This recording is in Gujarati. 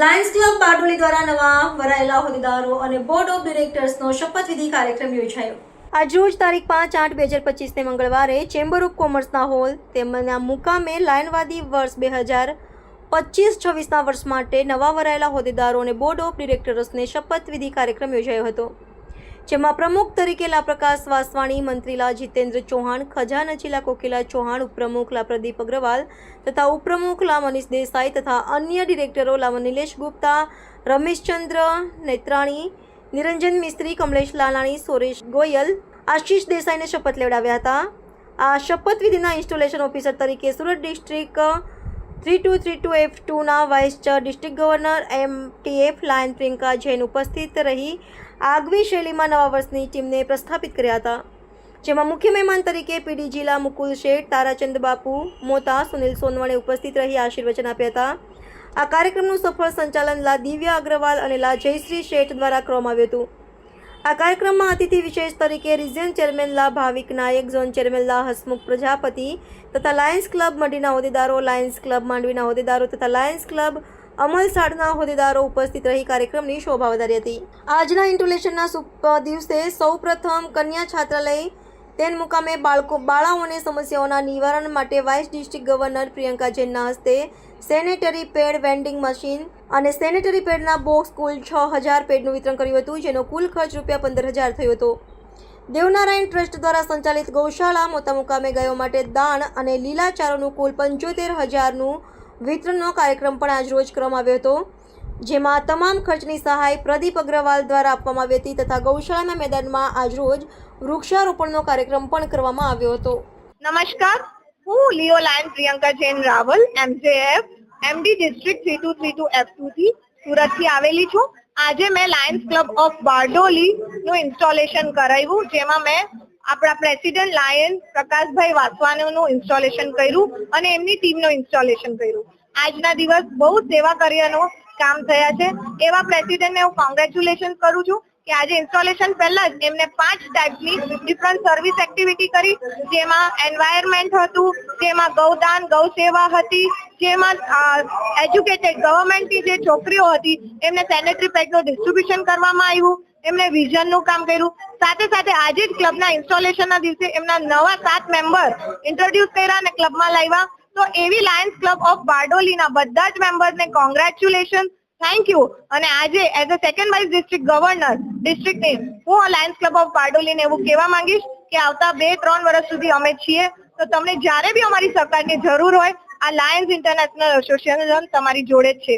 લાયન્સ ક્લબ બારડોલી દ્વારા નવા વરાયેલા હોદ્દેદારો અને બોર્ડ ઓફ ડિરેક્ટર્સનો શપથવિધિ કાર્યક્રમ યોજાયો. આજરોજ તારીખ પાંચ આઠ બે હજાર પચીસને મંગળવારે ચેમ્બર ઓફ કોમર્સના હોલ તેમના મુકામે લાયનવાદી વર્ષ બે હજાર પચીસ છવ્વીસના વર્ષ માટે નવા વરાયેલા હોદ્દેદારો અને બોર્ડ ઓફ ડિરેક્ટર્સને શપથવિધિ કાર્યક્રમ યોજાયો હતો. જેમાં પ્રમુખ તરીકે લાપ્રકાશ વાસવાણી મંત્રીલા જીતેન્દ્ર ચૌહાણ ખજાનચીલા કોકિલા ચૌહાણ, ઉપપ્રમુખ લા પ્રદીપ અગ્રવાલ તથા ઉપપ્રમુખ લા મનીષ દેસાઈ તથા અન્ય ડિરેક્ટરો લા નિલેશ ગુપ્તા રમેશચંદ્ર નેત્રાણી, નિરંજન મિસ્ત્રી, કમલેશ લાલાણી, સુરેશ ગોયલ, આશીષ દેસાઈને શપથ લેવડાવ્યા હતા. આ શપથવિધિના ઇન્સ્ટોલેશન ઓફિસર તરીકે Surat district three two three two F ટુના vice district governor M T F lion Priyanka Jain ઉપસ્થિત રહી. આગવી શૈલીમાં નવા વર્ષની ટીમને પ્રસ્થાપિત કર્યા હતા. જેમાં મુખ્ય મહેમાન તરીકે પીડી જિલ્લા મુકુલ શેઠ, તારાચંદ બાપુ, મોતા, સુનિલ સોનવણે ઉપસ્થિત રહી આશીર્વચન આપ્યા હતા. આ કાર્યક્રમનું સફળ સંચાલન લા દિવ્યા અગ્રવાલ અને લા જયશ્રી શેઠ દ્વારા કરવામાં આવ્યું હતું. આ કાર્યક્રમમાં અતિથિ વિશેષ તરીકે રિઝિયન ચેરમેન લા ભાવિક નાયક, ઝોન ચેરમેન લા હસમુખ પ્રજાપતિ તથા લાયન્સ ક્લબ મંડીના હોદ્દેદારો, લાયન્સ ક્લબ માંડવીના હોદ્દેદારો તથા લાયન્સ ક્લબ અમલસાડના હોદ્દેદારો ઉપસ્થિત રહી કાર્યક્રમની શોભા વધારી હતી. આજના ઇન્ટોલેશનના દિવસે સૌપ્રથમ કન્યા છાત્રાલય તેન મુકામે બાળકો, બાળાઓને સમસ્યાઓના નિવારણ માટે વાઇસ ડિસ્ટ્રિક્ટ ગવર્નર પ્રિયંકા જૈનના હસ્તે સેનેટરી પેડ વેન્ડિંગ મશીન અને સેનેટરી પેડના બોક્સ કુલ છ હજાર પેડનું વિતરણ કર્યું હતું, જેનો કુલ ખર્ચ રૂપિયા પંદર હજાર થયો હતો. દેવનારાયણ ટ્રસ્ટ દ્વારા સંચાલિત ગૌશાળા મોટા મુકામે ગયો માટે દાણ અને લીલાચારોનું કુલ પંચોતેર હજારનું વિતરણનો કાર્યક્રમ પણ આજરોજ કરવામાં આવ્યો હતો, જેમાં તમામ ખર્ચની સહાય પ્રદીપ અગ્રવાલ દ્વારા આપવામાં આવી હતી તથા ગૌશાળાના મેદાનમાં આજરોજ વૃક્ષારોપણનો કાર્યક્રમ પણ કરવામાં આવ્યો હતો. નમસ્કાર, હું Leo lion Priyanka Jain Raval, MJF, MD district three two three two F two થી સુરતથી આવેલી છું. આજે મેં લાયન્સ ક્લબ ઓફ બારડોલી નું ઇન્સ્ટોલેશન કરાવ્યું, જેમાં મેં આપણા પ્રેસિડેન્ટ લાયન પ્રકાશભાઈ વાસવાનોનું ઇન્સ્ટોલેશન કર્યું અને એમની ટીમનું ઇન્સ્ટોલેશન કર્યું. આજના દિવસ બહુ સેવા કાર્યનો કામ થયા છે. એવા પ્રેસિડેન્ટને હું કોંગ્રેચ્યુલેશન કરું છું કે આજે ઇન્સ્ટોલેશન પહેલા જ એમને પાંચ ટાઈપની ડિફરન્ટ સર્વિસ એક્ટિવિટી કરી. જેમાં એન્વાયરમેન્ટ હતું, જેમાં ગૌદાન ગૌ સેવા હતી જેમાં એજ્યુકેટેડ ગવર્મેન્ટની જે છોકરીઓ હતી, એમને સેનેટરી પેડનું ડિસ્ટ્રીબ્યુશન કરવામાં આવ્યું, એમને વિઝનનું કામ કર્યું. સાથે સાથે આજે જ ક્લબના ઇન્સ્ટોલેશનના દિવસે એમના નવા સાત મેમ્બર ઇન્ટ્રોડ્યુસ કર્યા અને ક્લબમાં લાવ્યા. તો એવી લાયન્સ ક્લબ ઓફ બારડોલીના બધા જ મેમ્બર્સને કોંગ્રેચ્યુલેશન થેન્ક યુ અને આજે as a second vice district governor ડિસ્ટ્રિક્ટની હું લાયન્સ ક્લબ ઓફ બારડોલીને એવું કહેવા માંગીશ કે આવતા બે, ત્રણ વર્ષ સુધી અમે છીએ. તો તમને જ્યારે બી અમારી સરકારની જરૂર હોય આ લાયન્સ ઇન્ટરનેશનલ એસોસિએશન તમારી જોડે જ છે.